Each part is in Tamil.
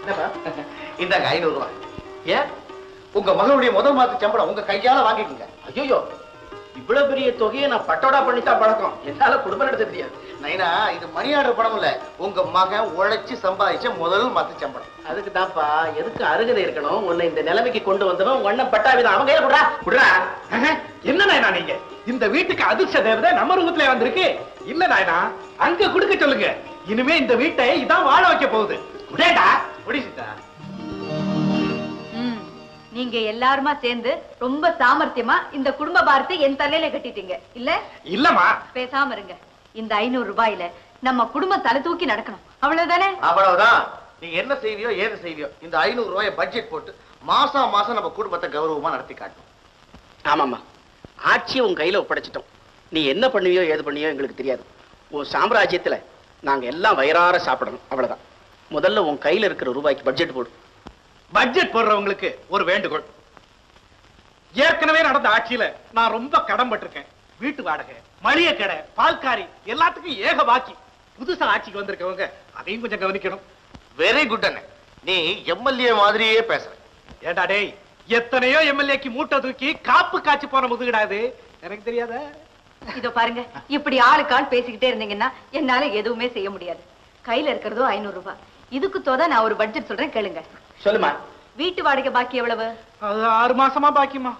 என்னப்பா? இந்தாங்க ஐநூறு ரூபாய் ஏன்? உங்க மகளுடைய முதல் மாத்து சம்பளம் உங்க கையால வாங்கிக்கோங்க. ஐயோ இவ்வளவு பெரிய தொகையை நான் பட்டோடா பண்ணித்தான் பழக்கம். என்னால குடும்பம் நடத்த தெரியாது நைனா இது மணி ஆர்டர் பணம் இல்ல. உங்க மகன் உழைச்சு சம்பாதிச்ச முதல் மாத்து சம்பளம். அதுக்கு தான்ப்பா எதுக்கு அருகதை இருக்கணும்? உன்னை இந்த நிலைமைக்கு கொண்டு வந்தவன் உங்க அண்ணன் பட்டாவிதான் அவங்க கையில குடுறா. குடுறா? என்ன நாயனா நீங்க? இந்த வீட்டுக்கு அதிர்ஷ்ட தேவதை நம்ம ரூபத்துல வந்திருக்கு. இல்ல நாயனா அங்க கொடுக்க சொல்லுங்க. இனிமே இந்த வீட்டை இதான் வாழ வைக்க போகுது. குடேடா முடிச்சுட்டா நீங்க எல்லாருமா சேர்ந்து ரொம்ப சாமர்த்தியமா இந்த குடும்ப பாரத்தை என் தலையில கட்டிட்டீங்க. இல்ல? இல்லம்மா. பேசாம இருங்க. இந்த ஐநூறு ரூபாயில நம்ம குடும்பம் தலை தூக்கி நடக்கணும். அவ்வளவுதானே? அவ்வளவுதான். நீங்க என்ன செய்வியோ ஏது செய்வியோ இந்த ஐநூறு ரூபாய் பட்ஜெட் போட்டு மாசம் மாசம் நம்ம குடும்பத்தை கௌரவமா நடத்தி காட்டும். ஆமாம்மா. ஆட்சியை உன் கையில ஒப்படைச்சிட்டோம். நீ என்ன பண்ணுவியோ ஏது பண்ணுவியோ எங்களுக்கு தெரியாது. உன் சாம்ராஜ்யத்துல நாங்க எல்லாம் வயிறார சாப்பிடணும். அவ்வளவுதான். முதல்ல உன் கையில இருக்கிற ரூபாய்க்கு பட்ஜெட் போடு. பட்ஜெட் போடுறவங்களுக்கு ஒரு வேண்டுகோள். ஏற்கனவே நடந்த ஆட்சியில நான் ரொம்ப கடன் பட்டிருக்கேன் வீட்டு வாடகை மளிகை கடை பால்காரி எல்லாத்துக்கும் ஏக பாக்கி புதுசா ஆட்சிக்கு வந்திருக்கவங்க அதையும் கொஞ்சம் கவனிக்கணும். வெரி குட் அண்ணே. நீ எம்எல்ஏ மாதிரியே பேசுற. ஏண்டா டேய் எத்தனையோ எம்எல்ஏக்கு மூட்டை தூக்கி காப்பு காய்ச்சி போன முதுகிடாது எனக்கு தெரியாதா? இதோ பாருங்க இப்படி ஆளுக்கு ஆள் பேசிக்கிட்டே இருந்தீங்கன்னா என்னால எதுவுமே செய்ய முடியாது. கையில இருக்கிறதோ ஐநூறு ரூபாய். இதுக்கு தோதா நான் ஒரு பட்ஜெட் சொல்றேன் கேளுங்க. சொல்லுமா. வீட்டு வாடகை பாக்கி எவ்வளவு? அது ஆறு மாசமா பாக்கியமா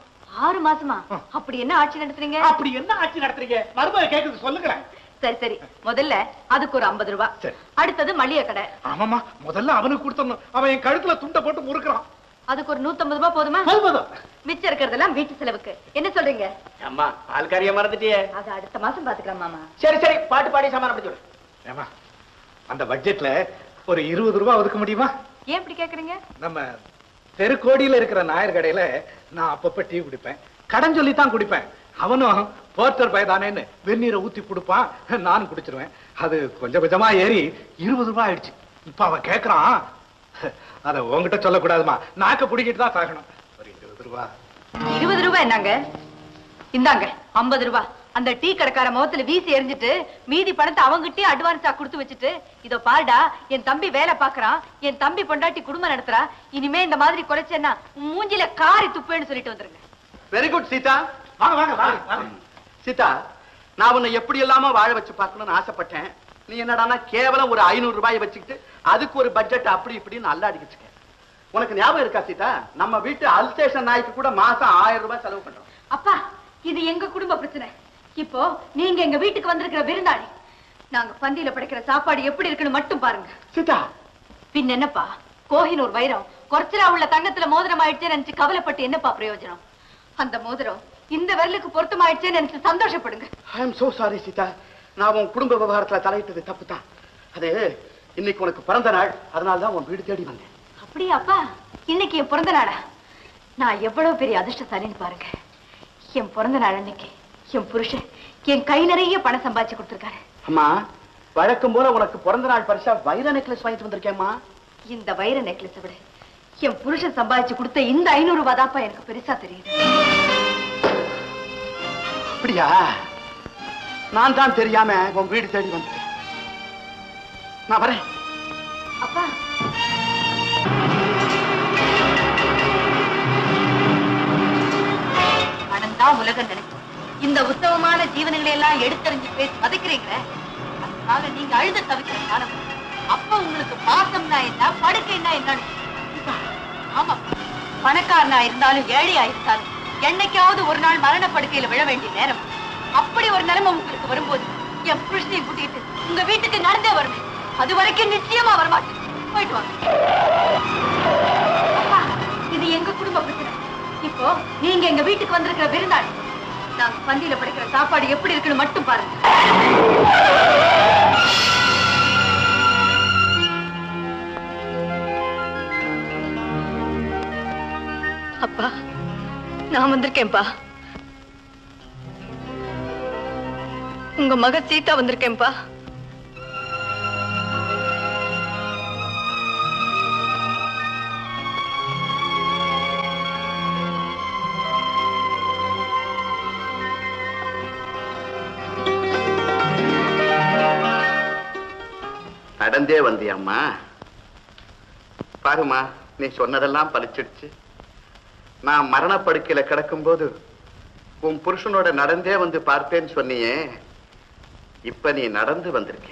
ஆறு மாசமா? அப்படி என்ன ஆட்சி நடத்துறீங்க? அப்படி என்ன ஆட்சி நடத்துறீங்க? மருமக கேக்குது சொல்லுங்களேன் சரி சரி. முதல்ல அதுக்கு ஒரு ஐம்பது ரூபாய் சரி. அடுத்தது மளிகை கடை. ஆமாமா முதல்ல அவனுக்கு கொடுத்தணும் அவன் என் கழுத்துல துண்டை போட்டு முறுக்குறான். அதுக்கு ஒரு நூத்தம்பது ரூபாய் போதுமா? மிச்சம் இருக்கிறதெல்லாம் வீட்டு செலவுக்கு. என்ன சொல்றீங்க? அம்மா பால்காரிய மறந்துட்டியே. அது அடுத்த மாசம் பாத்துக்கலாம் மாமா சரி சரி. பாட்டு பாடி விடு. ஏமா அந்த பட்ஜெட்ல ஒரு இருபது ரூபாய் ஒதுக்க முடியுமா? ஏன் இப்படி கேக்குறீங்க? நம்ம தெருக்கோடியில இருக்கிற நாயர் கடையில நான் அப்பப்ப டீ குடிப்பேன். கடன் சொல்லி தான் குடிப்பேன். அவனும் போர்த்தர் பயதானேன்னு வெந்நீரை ஊத்தி கொடுப்பான். நானும் குடிச்சிருவேன். அது கொஞ்சம் கொஞ்சமா ஏறி இருபது ரூபாய் ஆயிடுச்சு. இப்ப அவன் கேக்குறான். அத உன்கிட்ட சொல்லக்கூடாதுமா. நாக்க பிடிக்கிட்டு தான் சாகணும். ஒரு இருபது ரூபாய் இருபது ரூபாய் என்னங்க? இந்தாங்க ஐம்பது ரூபாய் அந்த டீ கடைக்கார முகத்துல வீசி எறிஞ்சிட்டு மீதி பணத்தை அவங்கிட்டே அட்வான்ஸா கொடுத்து வச்சுட்டு இதோ பாருடா என் தம்பி வேலை பாக்குறான் என் தம்பி பொண்டாட்டி குடும்பம் நடத்துறா இனிமே இந்த மாதிரி குறைச்சேன்னா மூஞ்சில காரி துப்பேன்னு சொல்லிட்டு வந்துருங்க. Very good Seetha. வாங்க வாங்க வாங்க சீதா நான் உன்னை எப்படி இல்லாம வாழ வச்சு பார்க்கணும்னு ஆசைப்பட்டேன். நீ என்னடான்னா கேவலம் ஒரு ஐநூறு ரூபாயை வச்சுக்கிட்டு அதுக்கு ஒரு பட்ஜெட் அப்படி இப்படின்னு நல்லா அடிக்கிச்சுக்க உனக்கு ஞாபகம் இருக்கா சீதா? நம்ம வீட்டு அல்சேஷன் நாய்க்கு கூட மாசம் ஆயிரம் ரூபாய் செலவு பண்றோம். அப்பா இது எங்க குடும்ப பிரச்சனை? இப்போ நீங்க எங்க வீட்டுக்கு வந்திருக்கிற விருந்தாளி. நாங்க பந்தியில படைக்கிற சாப்பாடு எப்படி இருக்குன்னு மட்டும் பாருங்க. சீதா பின் என்னப்பா? கோஹினூர் வைரம். குறைச்சலா உள்ள தங்கத்துல மோதிரம் ஆயிடுச்சே நினைச்சு கவலைப்பட்டு என்னப்பா பிரயோஜனம்? அந்த மோதிரம் இந்த விரலுக்கு பொருத்தமாயிடுச்சே நினைச்சு சந்தோஷப்படுங்க. I am so sorry Seetha நான் உன் குடும்ப விவகாரத்துல தலையிட்டது தப்பு தான் அது இன்னைக்கு உனக்கு பிறந்த நாள். அதனால தான் உன் வீடு தேடி வந்தேன். அப்படியா அப்பா இன்னைக்கு என் பிறந்த நாளா? நான் எவ்வளவு பெரிய அதிர்ஷ்டசாலின்னு பாருங்க. என் பிறந்த நாள் அன்னைக்கு. என் புருஷன் என் கை நிறைய பணம் சம்பாதிச்சு கொடுத்துருக்காரு. அம்மா வழக்கம் போல உனக்கு பிறந்த நாள் பரிசா வைர நெக்லஸ் வாங்கிட்டு வந்திருக்கேம்மா. இந்த வைர நெக்லஸ் விட என் புருஷன் சம்பாதிச்சு கொடுத்த இந்த ஐநூறு ரூபாய் தான்ப்பா எனக்கு பெருசா தெரியுது. அப்படியா? நான் தான் தெரியாம உன் வீடு தேடி வந்துட்டேன் நான் வரேன். அப்பா. பணம் தான் உலகம் நினைக்கும். இந்த உத்தமமான ஜீவனங்களை எல்லாம் எடுத்தறிஞ்சு பேசி மதிக்கிறீங்களே அதனால நீங்க அழுத தவிக்கிற காலம் அப்ப உங்களுக்கு பாசம்னா என்ன படுக்கைன்னா என்னன்னு? ஆமா. பணக்காரனா இருந்தாலும் ஏழையா இருந்தாலும் என்னைக்காவது ஒரு நாள் மரண படுக்கையில விழ வேண்டிய நேரம். அப்படி ஒரு நிலைமை உங்களுக்கு வரும்போது என் புருஷனையும் கூட்டிட்டு உங்க வீட்டுக்கு நடந்தே வருவேன். அது வரைக்கும் நிச்சயமா வரமாட்டேன். போயிட்டு வாங்க. இது எங்க குடும்ப பிரச்சனை? இப்போ நீங்க எங்க வீட்டுக்கு வந்திருக்கிற விருந்தாளி. நாங்க பந்தியில படைக்கிற சாப்பாடு எப்படி இருக்குன்னு மட்டும் பாருங்க. அப்பா நான் வந்திருக்கேன்பா உங்க மக சீதா வந்திருக்கேன்பா நடந்தே வந்தியம்மா. பாருமா நீ சொன்னதெல்லாம் பலிச்சிடுச்சு நான் மரணப்படுக்கையில கிடக்கும்போது உன் புருஷனோட நடந்தே வந்து பார்ப்பேன்னு சொன்னியே. இப்ப நீ நடந்து வந்திருக்க.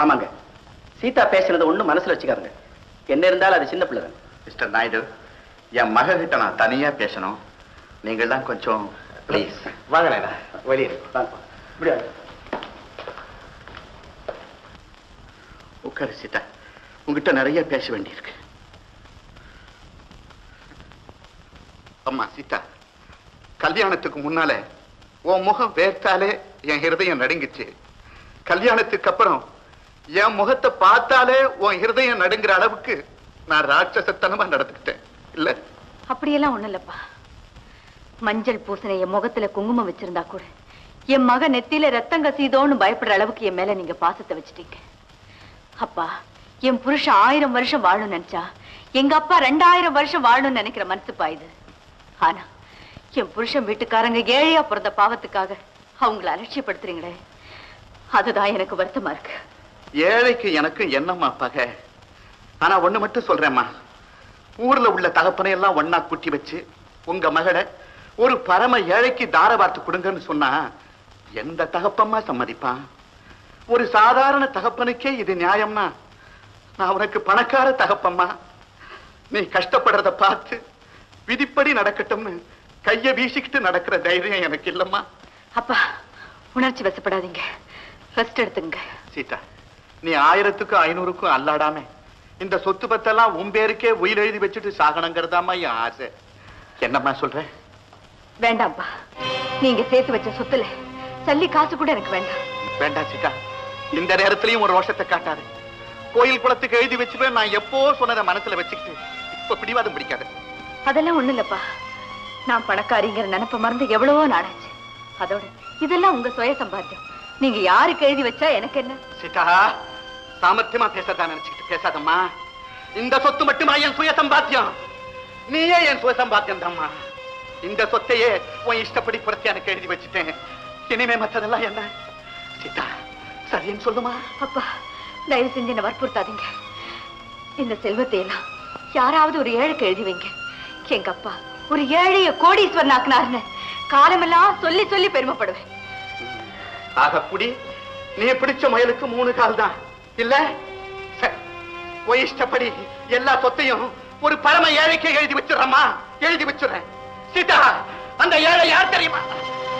ஆமாங்க. சீதா பேசுனது ஒண்ணும் மனசுல வச்சுக்காதுங்க. என்ன இருந்தாலும் அது சின்ன பிள்ளை மிஸ்டர் நாயுடு என் மக கிட்ட நான் தனியா பேசணும். நீங்கள்லாம் கொஞ்சம் ப்ளீஸ் வாங்க வெளியே முடியாது. உட்காரு சீதா. உங்ககிட்ட நிறைய பேச வேண்டியிருக்கு. அம்மா சீதா கல்யாணத்துக்கு முன்னால உன் முகம் வேர்த்தாலே என் ஹிருதயம் நடுங்குச்சு. கல்யாணத்துக்கு அப்புறம் என் முகத்தை பார்த்தாலே உன் ஹிருதயம் நடுங்குற அளவுக்கு நான் ராட்சசத்தனமா நடந்துக்கிட்டேன். இல்ல? அப்படியெல்லாம் ஒண்ணும் இல்லப்பா. மஞ்சள் பூசணி என் முகத்துல குங்குமம் வச்சிருந்தா கூட என் மக நெத்தியில ரத்தம் கசிதோன்னு பயப்படுற அளவுக்கு என் மேல நீங்க பாசத்தை வச்சிட்டீங்க. அப்பா என் புருஷன் ஆயிரம் வருஷம் வாழணும்னு நினைச்சா எங்க அப்பா ரெண்டாயிரம் வருஷம் வாழணும்னு நினைக்கிற மனசுப்பா இது. ஆனா என் புருஷன் வீட்டுக்காரங்க ஏழையா பிறந்த பாவத்துக்காக அவங்களை அலட்சியப்படுத்துறீங்களே. அதுதான் எனக்கு வருத்தமா இருக்கு. ஏழைக்கு எனக்கு என்னம்மா பகை? ஆனா ஒண்ணு மட்டும் சொல்றேம்மா. ஊர்ல உள்ள தகப்பனை எல்லாம் ஒன்னா கூட்டி வச்சு உங்க மகளை ஒரு பரம ஏழைக்கு தார வார்த்து கொடுங்கன்னு சொன்னா எந்த தகப்பம்மா சம்மதிப்பான் ஒரு சாதாரண தகப்பனுக்கே இது நியாயம்னா நான் உனக்கு பணக்கார தகப்பம்மா. நீ கஷ்டப்படுறத பார்த்து விதிப்படி நடக்கட்டும்னு கைய வீசிக்கிட்டு நடக்கிற தைரியம் எனக்கு இல்லம்மா. அப்பா உணர்ச்சி வசப்படாதீங்க. ரெஸ்ட் எடுத்துங்க. சீதா நீ ஆயிரத்துக்கும் ஐநூறுக்கும் அல்லாடாம. இந்த சொத்து பத்தெல்லாம் உன் பேருக்கே உயிர் எழுதி வச்சுட்டு சாகணுங்கிறதாம்மா என் ஆசை. என்னம்மா சொல்ற? வேண்டாம்ப்பா. நீங்க சேர்த்து வச்ச சொத்துல சல்லி காசு கூட எனக்கு வேண்டாம். வேண்டாம் சீதா இந்த நேரத்திலையும் ஒரு ரோஷத்தை காட்டாரு கோயில் குளத்துக்கு எழுதி வச்சுப்பேன் நான் எப்போ சொன்னதை மனசுல வச்சுக்கிட்டு இப்ப பிடிவாதம் பிடிக்காது. அதெல்லாம் ஒண்ணு இல்லப்பா. நான் பணக்காரிங்கிற நினைப்ப மறந்து எவ்வளவோ நாளாச்சு. அதோட இதெல்லாம் உங்க சுய சம்பாத்தியம். நீங்க யாருக்கு எழுதி வச்சா எனக்கு என்ன? சீதா சாமர்த்தியமா பேசறதா நினைச்சுக்கிட்டு பேசாதம்மா. இந்த சொத்து மட்டுமா என் சுய சம்பாத்தியம்? நீயே என் சுய சம்பாத்தியம் தாம்மா இந்த சொத்தையே உன் இஷ்டப்படி புரத்தி எனக்கு எழுதி வச்சுட்டேன். இனிமே மற்றதெல்லாம் என்ன? சீதா சரின்னு சொல்லுமா? அப்பா தயவு செஞ்சு என்ன வற்புறுத்தாதீங்க. இந்த செல்வத்தை எல்லாம் யாராவது ஒரு ஏழைக்கு எழுதி வைங்க. எங்க அப்பா ஒரு ஏழைய கோடீஸ்வரன் ஆக்குனாருன்னு காலமெல்லாம் சொல்லி சொல்லி பெருமைப்படுவேன். ஆகப்புடி நீ பிடிச்ச முயலுக்கு மூணு கால் தான். இல்ல? உன் இஷ்டப்படி எல்லா சொத்தையும் ஒரு பரம ஏழைக்கு எழுதி வச்சிடறேம்மா. எழுதி வச்சிடுறேன். சீதா அந்த ஏழை யார் தெரியுமா?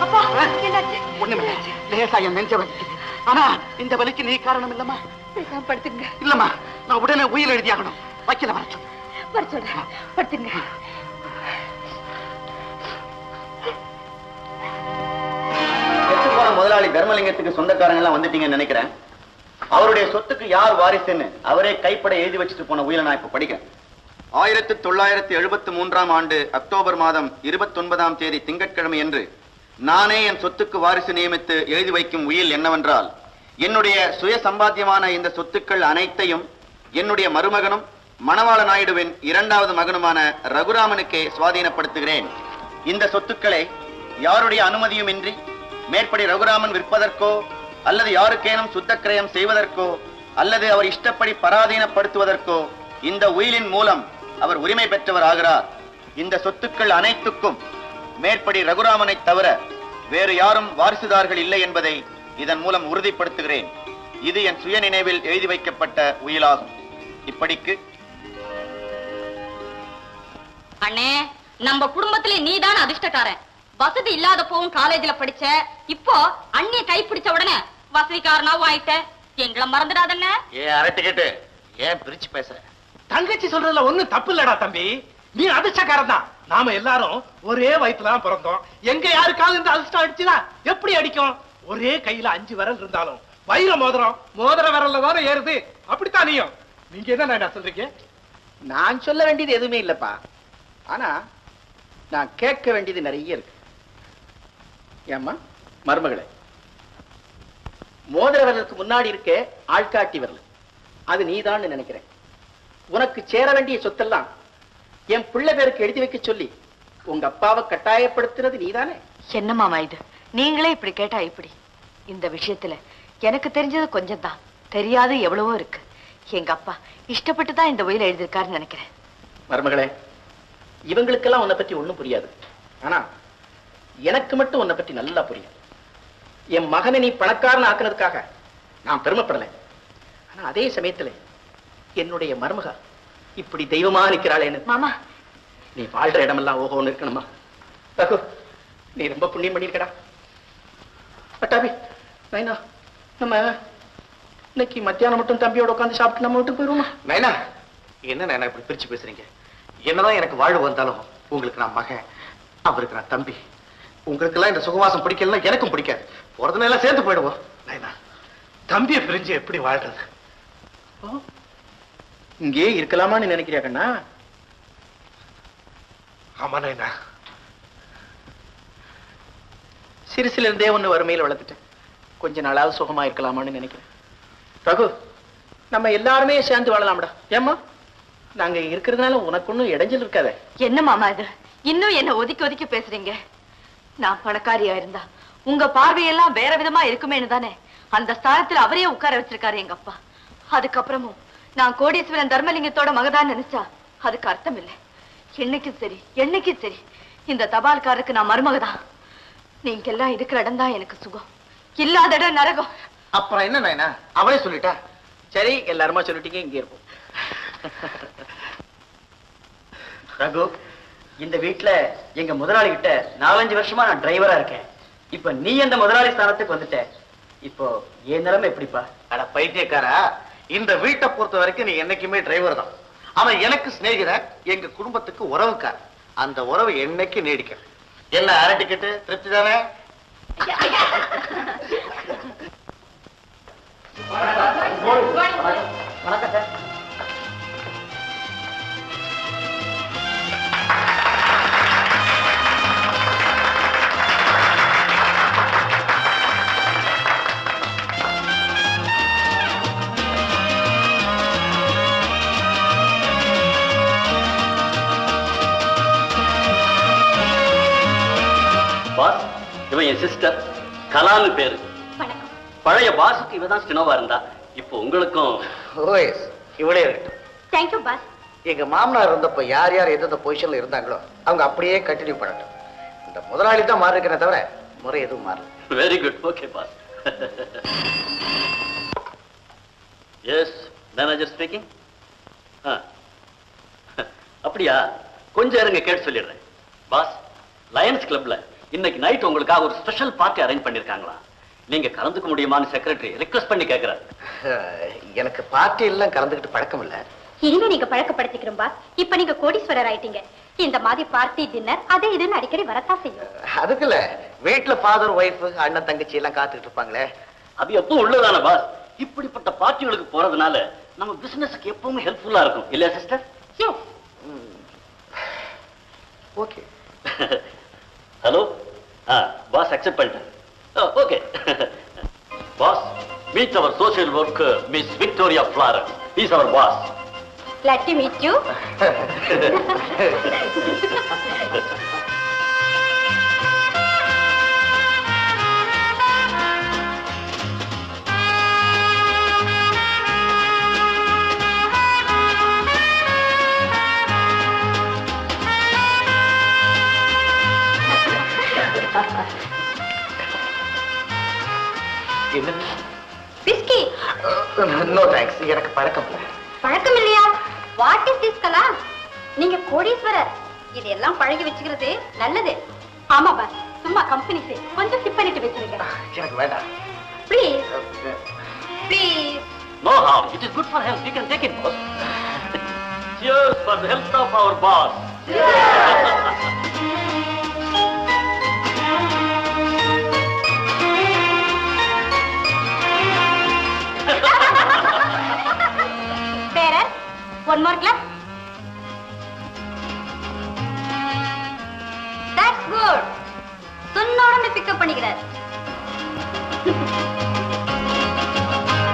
அப்பா என்னாச்சு? ஒண்ணுமில்ல. லேசா என் நெஞ்ச வலிக்குது. ஆனா இந்த வலிக்கு நீ காரணம் இல்லம்மா? பேசாம படுத்துங்க இல்லம்மா நான் உடனே உயிர் எழுதியாகணும். வக்கீல வர சொல்லு. வர சொல்றேன் படுத்துங்க. முதலாளி தர்மலிங்கத்துக்கு சொந்தக்காரங்க எல்லாம் வந்துட்டீங்கன்னு நினைக்கிறேன். அவருடைய சொத்துக்கு யார் வாரிசுன்னு அவரே கைப்பட எழுதி வச்சுட்டு போன உயிரை நான் இப்ப படிக்கிறேன். ஆயிரத்தி தொள்ளாயிரத்தி எழுபத்தி மூன்றாம் ஆண்டு அக்டோபர் மாதம் இருபத்தி ஒன்பதாம் தேதி திங்கட்கிழமை என்று நானே என் சொத்துக்கு வாரிசு நியமித்து எழுதி வைக்கும் உயில் என்னவென்றால் என்னுடைய சுய சம்பாத்தியமான இந்த சொத்துக்கள் அனைத்தையும் என்னுடைய மருமகனும் மணவாள நாயுடுவின் இரண்டாவது மகனுமான ரகுராமனுக்கே சுவாதீனப்படுத்துகிறேன். இந்த சொத்துக்களை யாருடைய அனுமதியுமின்றி மேற்படி ரகுராமன் விற்பதற்கோ அல்லது யாருக்கேனும் சுத்தக்கிரயம் செய்வதற்கோ அல்லது அவர் இஷ்டப்படி பராதீனப்படுத்துவதற்கோ இந்த உயிலின் மூலம் அவர் உரிமை பெற்றவர் ஆகிறார். இந்த சொத்துக்கள் அனைத்துக்கும் மேற்படி ரகுராமனை தவிர வேறு யாரும் வாரிசுதார்கள் இல்லை என்பதை இதன் மூலம் உறுதிப்படுத்துகிறேன். இது என் சுய நினைவில் எழுதி வைக்கப்பட்ட உயிலாகும். இப்படிக்கு. அண்ணே நம்ம குடும்பத்துல நீதான் அதிர்ஷ்டக்காரன். வசதி இல்லாத போவும் காலேஜ்ல படிச்ச இப்போ அண்ணிய கை பிடிச்ச உடனே வசதிக்காரனாவும் ஆயிட்ட எங்களை மறந்துடாதண்ணே. ஏன் அரட்டிக்கிட்டு ஏன் பிரிச்சு பேசுற? தங்கச்சி சொல்றதுல ஒண்ணும் தப்பு இல்லடா தம்பி. நீ அதிர்ஷ்டக்காரன் தான். நாம எல்லாரும் ஒரே வயித்துல தான் பிறந்தோம். எங்க யாருக்காவது இந்த அதிர்ஷ்டம் அடிச்சுதா? எப்படி அடிக்கும்? ஒரே கையில அஞ்சு விரல் இருந்தாலும். வைர மோதிரம் மோதிர விரல்ல தானே ஏறுது. அப்படித்தான் நீயும். நீங்க என்ன நான் சொல்றீங்க? நான் சொல்ல வேண்டியது எதுவுமே இல்லப்பா. ஆனா நான் கேட்க வேண்டியது நிறைய இருக்கு. ஏம்மா மருமகளை. மோதிர விரலுக்கு முன்னாடி இருக்க ஆள்காட்டி விரல். அது நீதான்னு நினைக்கிறேன். உனக்கு சேர வேண்டிய சொத்தெல்லாம் என் பிள்ளை பேருக்கு எழுதி வைக்க சொல்லி உங்க அப்பாவை கட்டாயப்படுத்துறது நீதானே? என்ன மாமா இது? நீங்களே இப்படி கேட்டா எப்படி இந்த விஷயத்துல எனக்கு தெரிஞ்சது கொஞ்சம் தான் தெரியாத எவ்வளவோ இருக்கு. எங்க அப்பா இஷ்டப்பட்டு தான் இந்த உயிரை எழுதியிருக்காருன்னு நினைக்கிறேன். மருமகளே இவங்களுக்கெல்லாம் உன்னை பத்தி ஒண்ணும் புரியாது. ஆனா எனக்கு மட்டும் உன்னை பத்தி நல்லா புரியும். என் மகனை நீ பணக்காரன் ஆக்குனதுக்காக நான் பெருமைப்படலை. ஆனா அதே சமயத்துல என்னுடைய மருமக இப்படி தெய்வமா நிக்கிறாளேன்னு மாமா. நீ வாழ்ற இடமெல்லாம் ஓஹோன்னு இருக்கணுமா? ரகு நீ ரொம்ப புண்ணியம் பண்ணிருக்கடா பட்டாபி நைனா நம்ம இன்னைக்கு மத்தியானம் மட்டும் தம்பியோட உட்காந்து சாப்பிட்டு நம்ம வீட்டுக்கு போயிருவோமா? நைனா என்ன நைனா இப்படி பிரிச்சு பேசுறீங்க? என்னதான் எனக்கு வாழ்வு வந்தாலும் உங்களுக்கு நான் மகன் அவருக்கு நான் தம்பி. உங்களுக்கெல்லாம் இந்த சுகவாசம் பிடிக்கலன்னா எனக்கும் பிடிக்காது. போறதுல எல்லாம் சேர்ந்து போயிடுவோம். நைனா தம்பியை பிரிஞ்சு எப்படி வாழ்றது? இங்கே இருக்கலாமான்னு நினைக்கிறியா கண்ணா? ஆமா நைனா சிறுசுல இருந்தே ஒண்ணு வறுமையில் வளர்த்துட்டேன். கொஞ்ச நாளாவது சுகமா இருக்கலாமான்னு நினைக்கிறேன். ரகு நம்ம எல்லாருமே சேர்ந்து வாழலாம்டா. ஏம்மா? நாங்க இருக்கிறதுனால உனக்கு ஒண்ணும் இடைஞ்சல் இருக்காதே. என்ன மாமா இது? இன்னும் என்ன ஒதுக்கி ஒதுக்கி பேசுறீங்க? நான் பணக்காரியா இருந்தா உங்க பார்வையெல்லாம் வேற விதமா இருக்குமேன்னு தானே. அந்த ஸ்தானத்துல அவரே உட்கார வச்சிருக்காரு எங்க அப்பா. அதுக்கப்புறமும் நான் கோடீஸ்வரன் தர்மலிங்கத்தோட மகதான் நினைச்சா அதுக்கு அர்த்தம் இல்லை என்னைக்கும் சரி என்னைக்கும் சரி. இந்த தபால்காரருக்கு நான் மருமகதான். நீங்க எல்லாம் இருக்கிற இடம் தான் எனக்கு சுகம். இல்லாத இடம் நரகம். அப்புறம் என்ன நைனா அவளே சொல்லிட்டா? சரி எல்லாருமா சொல்லிட்டீங்க இங்கே இருப்போம். ரகு இந்த வீட்ல எங்க முதலாளி கிட்ட நாலஞ்சு வருஷமா நான் டிரைவரா இருக்கேன். இப்ப நீ அந்த முதலாளி ஸ்தானத்துக்கு வந்துட்ட? இப்போ என் நிலைமை எப்படிப்பா? அட பைத்தியக்காரா இந்த வீட்டை பொறுத்த வரைக்கும் நீ என்னைக்குமே டிரைவர் தான். அவன் எனக்கு சிநேகிதன் எங்க குடும்பத்துக்கு உறவுக்கார். அந்த உறவு என்னைக்கு நீடிக்க என்ன அரை டிக்கெட்டு திருப்தி தானே? வணக்கம் சார். என் சிஸ்டர் கலான்னு பேரு. வணக்கம். பழைய பாஸுக்கு இவ தான் ஸ்டினோவா இருந்தா. இப்போ உங்களுக்கும். ஓஎஸ் இவளே இருக்கட்டும். தேங்க்யூ பாஸ் எங்க மாமனார் இருந்தப்ப யார் யார் எந்தெந்த பொசிஷன்ல இருந்தாங்களோ அவங்க அப்படியே கண்டினியூ பண்ணட்டும். இந்த முதலாளி தான் மாறி தவிர முறை எதுவும் மாறல. Very good okay boss yes manager speaking அப்படியா கொஞ்சம் இருங்க கேட்டு சொல்லிடுறேன் பாஸ் லயன்ஸ் கிளப்ல இன்னைக்கு நைட் உங்களுக்காக ஒரு ஸ்பெஷல் பார்ட்டி அரேஞ்ச் பண்ணிருக்காங்களா? நீங்க கலந்துக்க முடியுமான்னு செக்ரட்டரி ரிக்வெஸ்ட் பண்ணி கேக்குறாரு. எனக்கு பார்ட்டி எல்லாம் கலந்துக்கிட்டு பழக்கம் இல்ல. இனிமே நீங்க பழக்கப்படுத்திக்கிறோம் பாஸ் இப்ப நீங்க கோடீஸ்வரர் ஆயிட்டீங்க. இந்த மாதிரி பார்ட்டி டின்னர் அதே இதுன்னு அடிக்கடி வரத்தான் செய்யும். அதுக்கு இல்ல. வீட்டுல ஃபாதர் ஒய்ஃப் அண்ணன் தங்கச்சி எல்லாம் காத்துக்கிட்டு இருப்பாங்களே. அது எப்பவும் உள்ளதான பாஸ் இப்படிப்பட்ட பார்ட்டிகளுக்கு போறதுனால நம்ம பிசினஸ்க்கு எப்பவுமே ஹெல்ப்ஃபுல்லா இருக்கும். இல்லையா sister okay hello boss accept பண்ணிட்டேன் okay boss meet our social work miss Victoria Florence is our boss let you meet you என்ன பிஸ்கி நோ தேங்க்ஸ் எனக்கு பழக்கம் இல்ல. பழக்கம் இல்லையா? வாட் இஸ் திஸ் கலா? நீங்க கோடீஸ்வரர். இதெல்லாம் பழகி வச்சுக்கிறது நல்லது. ஆமா சும்மா கம்பெனி சே. கொஞ்சம் சிப் பண்ணிட்டு வச்சிருங்க. எனக்கு வேண்டாம். Please please no harm it is good for health you can take it boss Cheers for the health of our boss. One more glass that's good சொன்ன உடனே பிக்கப் பண்ணிக்கிறார்